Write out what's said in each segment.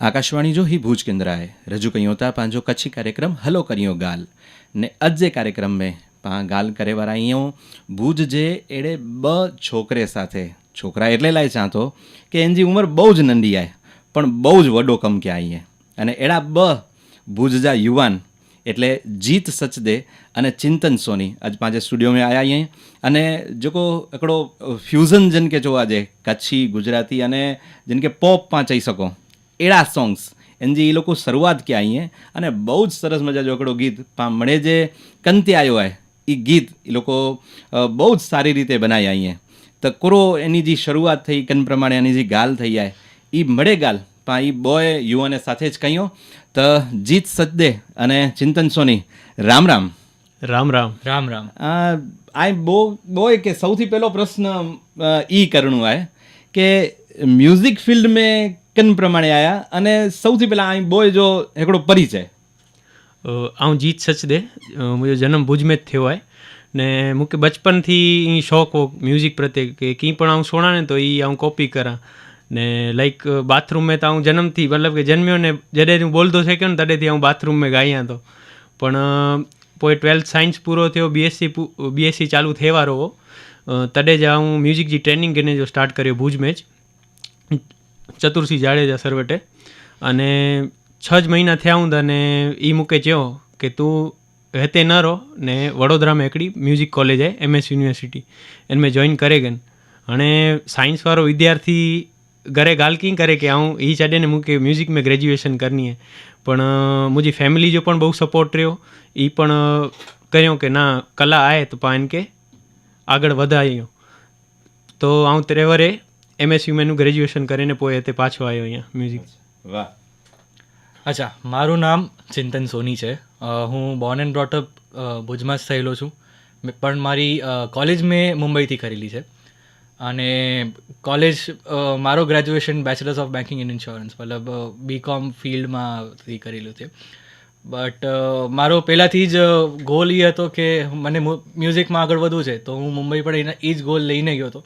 આકાશવાણી જો હી ભુજ કેન્દ્રાએ રજૂ કયું હતા પાંજો કચ્છી કાર્યક્રમ, હલો કર્યો ગાલ. ને અજ જે કાર્યક્રમ મેં પા ગાલ કરે વારા અહીંયા ભુજ જે એડે બ છોકરે સાથે, છોકરા એટલે લાય ચાંતો, કે એનજી ઉંમર બહુ જ નંડી આય, પણ બહુ જ વડો કમ કે આઈએ અને એડા બ ભુજજા યુવાન, એટલે જીત સચદે અને ચિંતન સોની. આજ પાંજે સ્ટુડિયો મેં આયા અહીં. અને જોકો એકડો ફ્યુઝન જન કે જો આજે કચ્છી, ગુજરાતી અને જન કે પોપ પા ચઈ શકો. એળા સોંગ્સ. એન જે એ લોકો શરૂઆત કે અહીં અને બહુ જ સરસ મજા જોકડો ગીત પણ પામણે જે કંતે આવ્યો હે એ ગીત એ લોકો બહુ જ સારી રીતે બનાવ્યા અહીંયા તકોરો એની જે શરૂઆત થઈ કન પ્રમાણે એની જે ગાલ થઈ જાય એ મળે ગાલ. પણ એ બોય યુવાને સાથે જ કહ્યો તો જીત સદદે અને ચિંતન સોની રામ રામ. રામ રામ. રામ રામ. આ બહુ બોય કે સૌથી પહેલો પ્રશ્ન એ કરણું આ કે મ્યુઝિક ફિલ્ડ મેં કન પ્રમાણે આવ્યા અને સૌથી પહેલાં અહીં બોય જો એકડો પરિચય. આઉં જીત સચદे મુજો જન્મ ભુજ में થયો હોય. ને મુકે બચપનથી શોખ હો મ્યુઝિક પ્રત્યે કે કંઈ પણ આઉં સોણા ને તો એ આઉં કોપી કરા. ને લાઈક બાથરૂમ મેં તો હું જન્મથી, મતલબ કે જન્મ્યો ને જડે હું બોલતો શક્યો ને તડેથી હું બાથરૂમ મેં ગાયા હતો પણ પોઈ ટ્વેલ્થ સાયન્સ પૂરો થયો બીએસસી બીએસસી ચાલુ થેવારો તડે જ હું મ્યુઝિક જે ટ્રેનિંગ કરીને જો સ્ટાર્ટ કર્યો ભુજ મેચ ચતુરસિંહ જાડેજા સરવટે. અને છ જ મહિના થયા હું અને એ મૂકે ચેવો કે તું રહેતે ન રહો ને વડોદરામાં એકડી મ્યુઝિક કોલેજ આવે એમએસ યુનિવર્સિટી. એને મેં જોઈન કરે ગન. અને સાયન્સવાળો વિદ્યાર્થી ઘરે ગાલકિંગ કરે કે હું એ ચાડે ને મૂકે, મ્યુઝિક મેં ગ્રેજ્યુએશન કરનીએ પણ મુજી ફેમિલી જો પણ બહુ સપોર્ટ રહ્યો એ પણ કર્યો કે ના, કલા આવે તો પાન કે આગળ વધાયો. તો હું ત્રેવરે એમએસયુમાં ગ્રેજ્યુએશન કરીને પોએ તે પાછો આવ્યો અહીંયા મ્યુઝિક વાહ. અચ્છા મારું નામ ચિંતન સોની છે. હું બોર્ન એન્ડ બ્રોટઅપ ભુજમાં જ થયેલો છું. પણ મારી કોલેજ મેં મુંબઈથી કરેલી છે. અને કોલેજ મારો graduation bachelors of banking and insurance મતલબ બીકોમ ફિલ્ડમાંથી કરેલું છે. બટ મારો પહેલાંથી જ ગોલ એ હતો કે મને મ્યુઝિકમાં આગળ વધવું છે તો હું મુંબઈ પણ એના એ જ ગોલ લઈને ગયો હતો.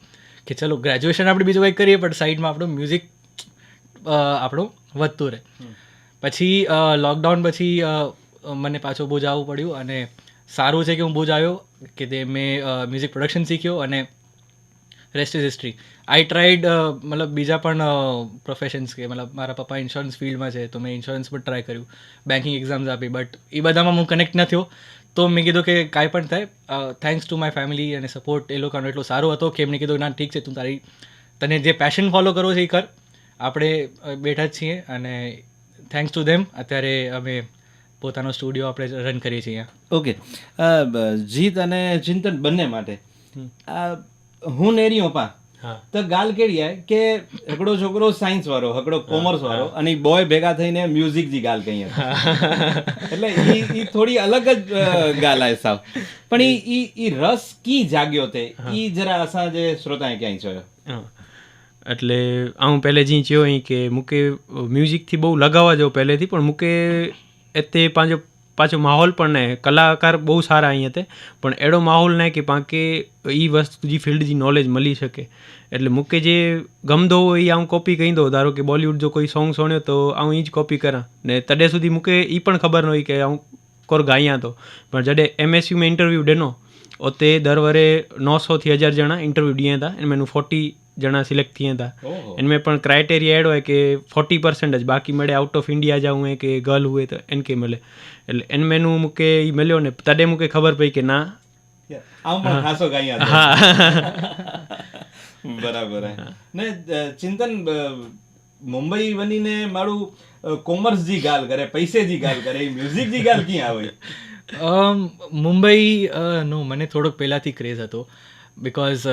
કે ચલો ગ્રેજ્યુએશન આપણે બીજું કંઈક કરીએ પણ સાઈડમાં આપણું મ્યુઝિક આપણું વધતું રહે. પછી લોકડાઉન પછી મને પાછો ભુજ આવવું પડ્યું અને સારું છે કે હું ભુજ આવ્યો કે તે મેં મ્યુઝિક પ્રોડક્શન શીખ્યો અને rest is history I tried મતલબ બીજા પણ પ્રોફેશન્સ કે મતલબ મારા પપ્પા ઇન્સ્યોરન્સ ફિલ્ડમાં છે તો મેં ઇન્સ્યોરન્સ પણ ટ્રાય કર્યું. બેન્કિંગ એક્ઝામ્સ આપી બટ એ બધામાં હું કનેક્ટ ન થયો. તો મેં કીધું કે કાંઈ પણ થાય થેન્ક્સ ટુ માય ફેમિલી અને સપોર્ટ એ લોકોનો એટલો સારો હતો કે એમને કીધું ના ઠીક છે તું તારી તને જે પેશન ફોલો કરવો છે એ કર. આપણે બેઠા જ છીએ અને થેન્ક્સ ટુ ધેમ અત્યારે અમે પોતાનો સ્ટુડિયો આપણે રન કરીએ છીએ ઓકે. જીત અને ચિંતન બંને માટે. હું નેરી પા હા તો ગાલ કેડી કે હકડો છોકરો સાયન્સ વાળો હકડો કોમર્સ વાળો અને બોય ભેગા થઈને મ્યુઝિક જી ગાલ કહીએ. એટલે ઈ થોડી અલગ જ ગાલ આય સાવ. પણ ઈ ઈ ઈ રસ કી જાગ્યો તે? ઈ જરા અસા જે શ્રોતાએ ક્યાંય જોયો? એટલે હું પહેલે જી ચયો કે મુકે મ્યુઝિકથી બહુ લગાવવા જો પહેલેથી પણ મુકે એતે પાંજો પાછો માહોલ પણ નહીં કલાકાર બહુ સારા અહીંયા તે, પણ એડો માહોલ નહીં કે પાંકે એ વસ્તુ જે ફિલ્ડની નોલેજ મળી શકે. એટલે મૂકે જે ગમદો હોય એ આવું કોપી કહી દો, ધારો કે બોલિવૂડ જો કોઈ સોંગ સોણ્યો તો આવું એ જ કોપી કરા. ને તડે સુધી મૂકે એ પણ ખબર ન હોય કે આવું કોર ગાયા તો. પણ જડે એમએસયુમાં ઇન્ટરવ્યૂ ડેનો, ઓતે દર વરે નવસોથી હજાર જણા ઇન્ટરવ્યૂ ડિયા હતા એમાં એનું ફોર્ટી જણા સિલેક્ટ થયા હતા. એનમે પણ ક્રાઇટેરિયા એડ હોય કે ફોર્ટી પર્સન્ટ જ બાકી મળે આઉટ ઓફ ઇન્ડિયા જાઉં હે કે ગર્લ હોય તો એન કે મળે. એટલે એન મેનું મૂકે એ મળ્યો ને તડે મૂકે ખબર પડી કે ના. બરાબર ને ચિંતન મુંબઈ બનીને મારું કોમર્સ જી ગાલ કરે પૈસે જી ગાલ કરે એ મ્યુઝિક જી ગાલ ક્યાં આવે? મુંબઈ નો મને થોડોક પહેલાંથી ક્રેઝ હતો. બિકોઝ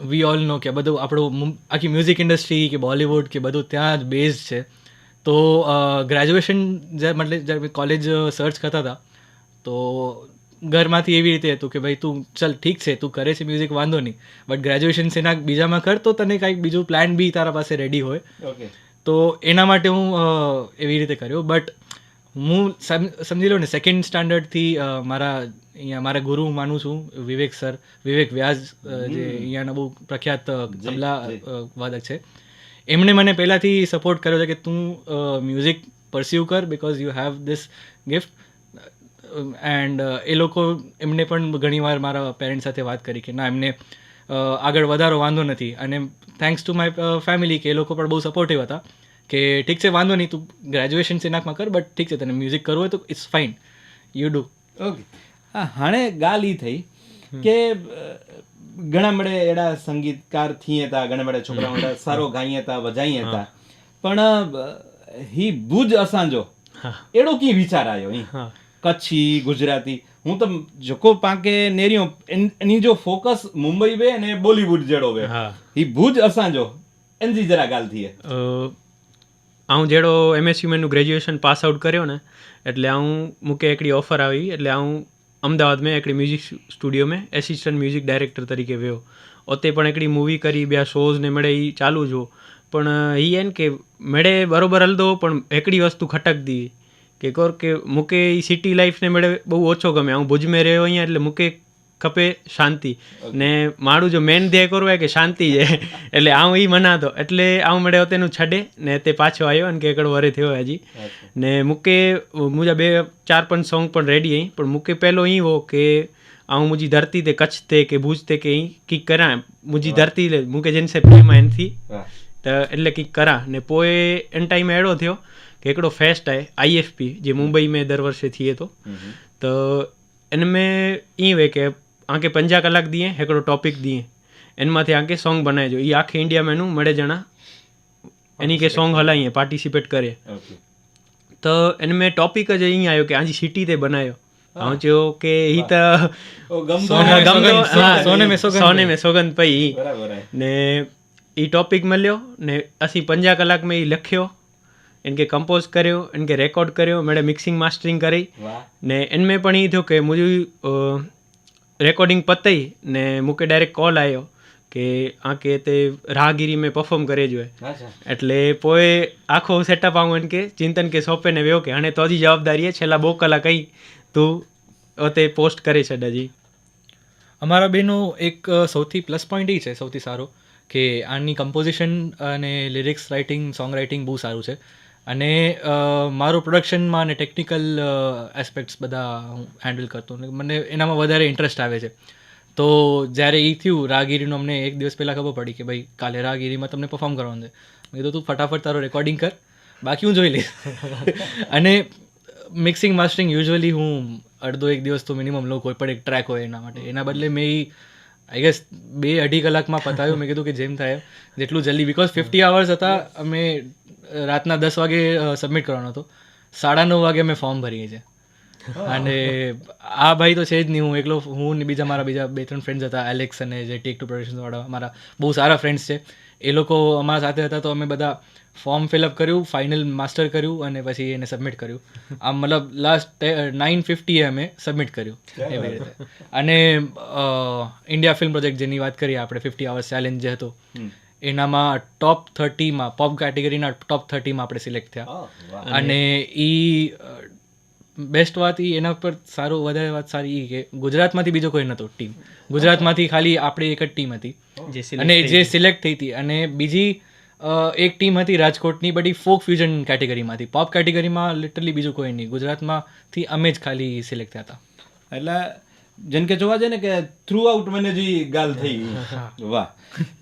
વી ઓલ નો કે બધું આપણું આખી મ્યુઝિક ઇન્ડસ્ટ્રી કે બોલિવૂડ કે બધું ત્યાં જ બેઝ છે. તો ગ્રેજ્યુએશન મતલબ જ્યારે કોલેજ સર્ચ કરતા હતા તો ઘરમાંથી એવી રીતે હતું કે ભાઈ તું ચલ ઠીક છે તું કરે છે મ્યુઝિક વાંધો નહીં. બટ ગ્રેજ્યુએશન સેના બીજામાં કર તો તને કાંઈક બીજું પ્લાન બી તારા પાસે રેડી હોય. તો એના માટે હું એવી રીતે કર્યો. બટ હું સમ- સમજી લો ને સેકન્ડ સ્ટાન્ડર્ડથી મારા અહીંયા મારા ગુરુ માનું છું વિવેક સર વિવેક વ્યાસ જે અહીંયાના બહુ પ્રખ્યાત તબલા વાદક છે. એમણે મને પહેલાંથી સપોર્ટ કર્યો છે કે તું મ્યુઝિક પરસ્યુ કર because you have this gift and એ લોકો એમને પણ ઘણીવાર મારા પેરેન્ટ્સ સાથે વાત કરી કે ના એમને આગળ વધારો વાંધો નથી. અને થેન્ક્સ ટુ માય ફેમિલી કે એ લોકો પણ બહુ સપોર્ટિવ હતા. કે ઠીક છે વાંધો નહીં તું ગ્રેજ્યુએશન સિનાકમાં કર બટ ઠીક છે તને મ્યુઝિક કરવું હોય તો it's fine you do okay હા હાણે ગાલ ઈ થઈ કે ઘણા મળે એડા સંગીતકારથી હતા ઘણા મળે છોકરા મળે સારો ગાઈએ હતા વજાઈ હતા પણ હી ભુજ અસાંજો. એડો કી વિચાર આવ્યો ઈ? કચ્છી ગુજરાતી હું તો જોકો પાંકે નેરિયો એન- જો ફોકસ મુંબઈ વે અને બોલીવુડ જેડો વે હા. ભુજ અસાંજો. એનજી જરા ગાલ થઈએ આ હું જેડો એમએસ યુમેનનું ગ્રેજ્યુએશન પાસ આઉટ કર્યો ને, એટલે હું મૂકે એકડી ઓફર આવી, એટલે હું અમદાવાદ મેં એકડી મ્યુઝિક સ્ટુડિયો મેં એસિસ્ટન્ટ મ્યુઝિક ડાયરેક્ટર તરીકે વ્યો ઓતે પણ એકડી મૂવી કરી, બે શોઝને મળે એ ચાલુ જો. પણ એ એમ કે મેળે બરોબર હલદો, પણ એકડી વસ્તુ ખટક દી. કે કોર કે મૂકે એ સિટી લાઈફને મળે બહુ ઓછો ગમે. હું ભુજમાં રહ્યો અહીંયા એટલે મૂકે ખપે શાંતિ. ને મારું જો મેન ધ્યેય કરવું હોય કે શાંતિ છે. એટલે આમ એ મનાતો. એટલે આમ મળ્યો તેનું છડે ને તે પાછો આવ્યો અને કેકડ વરે થયો હજી. ને મૂકે મુજા બે ચાર પાંચ સોંગ પણ રેડી અહીં પણ મૂકે પહેલો અહીં હો કે આવું મુજી ધરતી તે કચ્છ તે કે ભુજ તે કે કંઈક કરા. મુજી ધરતી મૂકે જેને સે પ્રેમ એનથી તો એટલે કંઈક કરા. ને પોએ એન ટાઈમ એડો થયો કે એકડો ફેસ્ટ આય આઈએફપી જે મુંબઈ મેં દર વર્ષે થઈએ તો. તો એને મેં એ વે કે આंखे पंजाह कलाक ॾींहं हिकिड़ो टॉपिक ॾींहं इन मां आंखे सॉन्ग बनाइजो हीअ आखे इंडिया में नु मड़े ॼणा इन खे सॉन्ग हलाईं पार्टिसिपेट करे त इन में टॉपिक जो ईअं आयो की आंजी सिटी ते बनायो ऐं चयो की ही त सोने में सोने में सोगंद पई ने ही टॉपिक मिलियो ने असीं पंजाह कलाक में ही लखियो इनखे कंपोज करियो इनखे रिकॉर्ड करियो मिड़े मिक्सिंग मास्टरिंग करी ने इनमें पण हीअं थियो की मुंहिंजी રેકોર્ડિંગ પતાઈ ને મૂકે ડાયરેક્ટ કોલ આવ્યો કે આ કે તે રાહગીરી મેં પરફોર્મ કરે જો એટલે પોએ આખો સેટઅપ આવું એમ કે ચિંતન કે સોંપે ને વ્યો કે અને તો હજી જવાબદારી છેલ્લા બહુ કલાક કઈ તું તે પોસ્ટ કરે છે દાજી. અમારા બેનો એક સૌથી પ્લસ પોઈન્ટ એ છે સૌથી સારો કે આની કમ્પોઝિશન અને લિરિક્સ રાઇટિંગ સોંગ રાઇટિંગ બહુ સારું છે. અને મારું પ્રોડક્શનમાં અને ટેકનિકલ એસ્પેક્ટ્સ બધા હું હેન્ડલ કરતો અને મને એનામાં વધારે ઇન્ટરેસ્ટ આવે છે. તો જ્યારે એ થયું રાગીરીનું અમને એક દિવસ પહેલાં ખબર પડી કે ભાઈ કાલે રાગીરીમાં તમને પરફોર્મ કરવાનું છે. મેં કીધું તું ફટાફટ તારું રેકોર્ડિંગ કર બાકી હું જોઈ લઈશ. અને મિક્સિંગ માસ્ટરિંગ યુઝ્યુઅલી હું અડધો એક દિવસ તો મિનિમમ લઉં કોઈ પણ એક ટ્રેક હોય એના માટે. એના બદલે મેં આઈ ગેસ બે અઢી કલાકમાં પતાવ્યું મેં કીધું કે જેમ થાય જેટલું જલ્દી બિકોઝ ફિફ્ટી આવર્સ હતા, અમે રાતના દસ વાગે સબમિટ કરવાનો હતો. સાડા નવ વાગે અમે ફોર્મ ભરીએ છીએ. અને આ ભાઈ તો છે જ નહીં હું એકલો હું ને બીજા મારા બીજા બે ત્રણ ફ્રેન્ડ્સ હતા એલેક્સ અને જે ટેક ટુ પ્રોડક્શન્સવાળા અમારા બહુ સારા ફ્રેન્ડ્સ છે. એ લોકો અમારા સાથે હતા તો અમે બધા ફોર્મ ફિલઅપ કર્યું ફાઇનલ માસ્ટર કર્યું અને પછી એને સબમિટ કર્યું. આમ મતલબ લાસ્ટ નાઇન ફિફ્ટીએ અમે સબમિટ કર્યું. એવી રીતે. અને ઇન્ડિયા ફિલ્મ પ્રોજેક્ટ જેની વાત કરીએ આપણે ફિફ્ટી અવર્સ ચેલેન્જ જે હતો એનામાં ટોપ થર્ટીમાં પોપ કેટેગરીના ટોપ થર્ટીમાં આપણે સિલેક્ટ થયા. અને એ બેસ્ટ વાત એ એના પર સારું વધારે વાત સારી એ કે ગુજરાતમાંથી બીજો કોઈ નહોતો ટીમ ગુજરાતમાંથી ખાલી આપણી એક જ ટીમ હતી. જે અને જે સિલેક્ટ થઈ હતી. અને બીજી એક ટીમ હતી રાજકોટની બધી ફોક ફ્યુઝન કેટેગરીમાંથી પોપ કેટેગરીમાં લિટરલી બીજું કોઈ નહીં. ગુજરાતમાંથી અમે જ ખાલી સિલેક્ટ થયા હતા. એટલે જેમ કે જોવા જઈએ ને કે થ્રુ આઉટ મને જે ગાલ થઈ વાહ.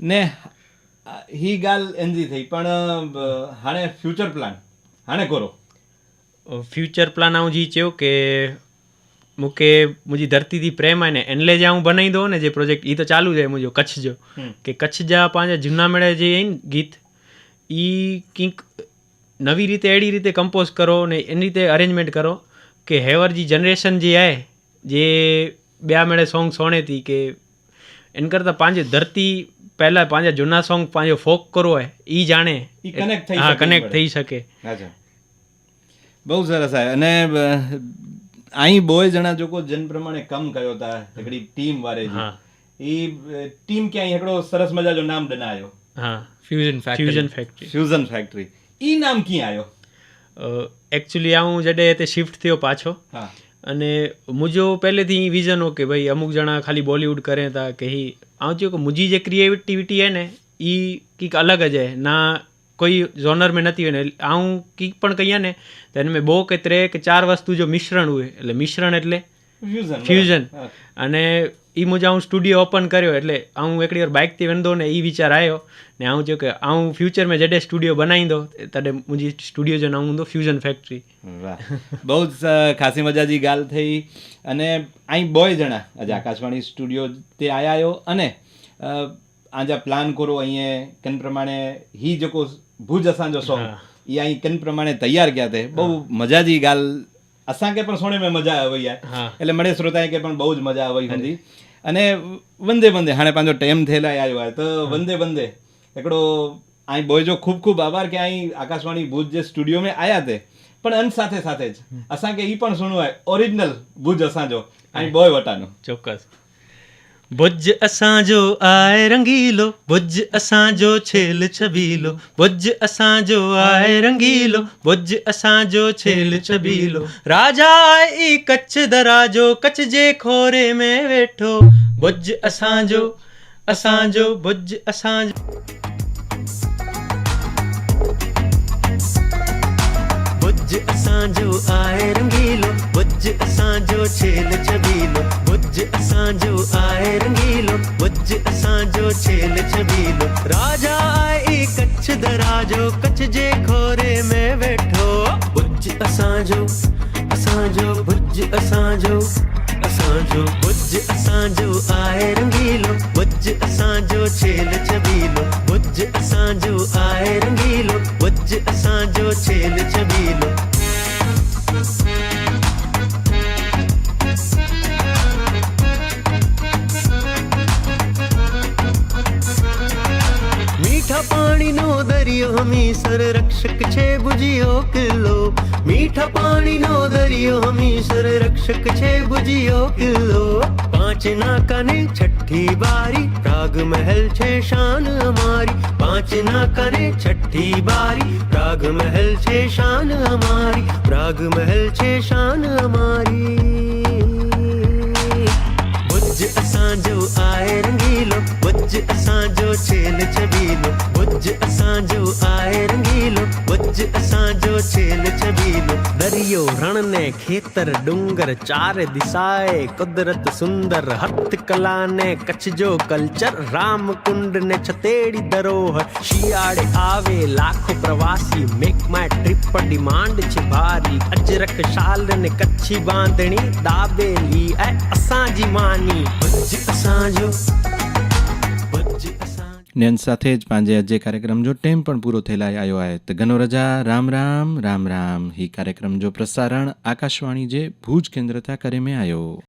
ને હી ગાલ એનજી થઈ. પણ હાણે ફ્યુચર પ્લાન હાણે કરો. फ्यूचर प्लान आऊं जी चयो की मूंखे मुंहिंजी धरती थी प्रेम आहे न इन लाइ जा बनाईंदो न जे प्रोजेक्ट हीउ त चालू आहे मुंहिंजो कच्छ जो की कच्छ जा पंहिंजा जूना मेड़ा जे आहिनि गीत ई किंक નવી રીતે એડી રીતે કમ્પોઝ કરો ને એની રીતે અરેન્જમેન્ટ કરો કે હેવર જે જનરેશન જે आहे જે ॿिया मेड़े સોંગ સોણે थी કે એન કરતાં પાંજે ધરતી પહેલાં પાંજા જૂના સોંગ પાંજો ફોક કરવો હોય એ જાણે હા કનેક્ટ થઈ શકે બહુ સરસ સાહેબ અને અહીં બોય જણા જોકો જન પ્રમાણે કમ કયો તા એકડી ટીમ વારે એ ટીમ કે અહીં હેકડો સરસ મજાજો નામ બનાયો. હા. Fusion factory fusion factory fusion factory ઈ નામ કી આયો? એકચ્યુઅલી હું જડે તે શિફ્ટ થયો પાછો. હા. અને મુજો પહેલેથી વિઝન હો કે ભાઈ અમુક જણા ખાલી બોલીવુડ કરે હતા કે આવું થયું કે મુજી જે ક્રિએટિવિટી હે ને એ કંઈક અલગ જ હે. ના કોઈ જોનર મેં નથી હોય ને આવું કંઈક પણ કહીએ ને તો એને મેં બહુ કે ત્રે કે ચાર વસ્તુ જો મિશ્રણ હોય એટલે મિશ્રણ એટલે ફ્યુઝન અને એ મુજબ હું સ્ટુડિયો ઓપન કર્યો એટલે હું એકડી વાર બાઇકથી વંદો ને એ વિચાર આવ્યો ને હું જો કે હું ફ્યુચરમાં જડે સ્ટુડિયો બનાવી દો તડે મુજી સ્ટુડિયો જો નામ દો ફ્યુઝન ફેક્ટરી બહુ જ ખાસી મજાજી ગાલ થઈ. અને અહીં બોય જણા આજે આકાશવાણી સ્ટુડિયો તે આવ્યા આવ્યો અને આજે પ્લાન કરો અહીંયા કેન પ્રમાણે હી જકો ભુજ અસાંજો સોંગ એ અહીં કેન પ્રમાણે તૈયાર કયા તે. બહુ મજા જી ગાલ. અસાં કે પણ સોણે મેં મજા આવી યાર. એટલે મળે શ્રોતાએ કે પણ બહુ જ મજા આવી હતી. અને વંદે વંદે હાણે પાંજો ટેમ થયેલા આવ્યો. તો વંદે વંદે એકડો અહીં બોયજો ખૂબ ખૂબ આભાર કે અહીં આકાશવાણી ભુજ જે સ્ટુડિયો મેં આયા તે. પણ અંત સાથે સાથે જ અસાં કે એ પણ સુણવું હોય ઓરિજિનલ ભુજ અસાંજો. અહીં બોય વટાનો. ચોક્કસ. ڀڄ اسان جو آهي رنگيلو ڀڄ اسان جو ڇيل ڇبيلو ڀڄ اسان جو آهي رنگيلو ڀڄ اسان جو ڇيل ڇبيلو. راجا آئي ڪڇ دراجو ڪڇ جي خوري ۾ ويٺو. ڀڄ اسان جو اسان جو ڀڄ اسان جو. અસાંજો આય રંગીલો, ભુજ અસાંજો છેલ છબીલો, ભુજ અસાંજો આય રંગીલો, ભુજ અસાંજો છેલ છબીલો. રાજા આય ઈ કચ્છ દરાજો, કચ્છ જે ખોરે મેં વેઠો ભુજ અસાંજો અસાંજો ભુજ અસાંજો અસાંજો ભુજ અસાંજો આય રંગીલો ભુજ અસાંજો છેલ છબીલો ભુજ અસાંજો આય રંગીલો ભુજ અસાંજો છેલ છબીલો દરિયો હમીસર રક્ષક છે ભુજિયો કિલ્લો મીઠા પાણીનો દરિયો હમીસર રક્ષક છે ભુજિયો કિલ્લો પાંચ નાકાને છઠ્ઠી બારી પ્રાગ મહેલ છે શાન અમારી. પાંચ નાકાને છઠ્ઠી બારી પ્રાગ મહેલ છે શાન અમારી. પ્રાગ મહેલ છે શાન અમારી. ભુજ અસાંજો આય રંગીલો ભુજ અસાંજો છેલ છબીલો. कुझु असांजो आहे रंगीलो कुझु असांजो छेल छबीलो दरियो रण ने खेतर डूंगर चार दिसाए कुदरत सुंदर हथ कला ने कच्छ जो कल्चर राम कुंड ने छतेड़ी धरोहर शियाड़े आवे लाख प्रवासी मेक माय ट्रिप पर डिमांड छ भारी अजरक शाल ने कच्छी बांधणी दाबे दाबेली ऐं असांजी मानी कुझु असांजो ને અંત સાથે જ પાંજે આજે કાર્યક્રમ જો ટેમ પણ પૂરો થયેલા આવ્યો આયત ઘનો રજા, રામ રામ રામ રામ. હી કાર્યક્રમ જો પ્રસારણ આકાશવાણી જે ભુજ કેન્દ્રતા કરે મેં આવ્યો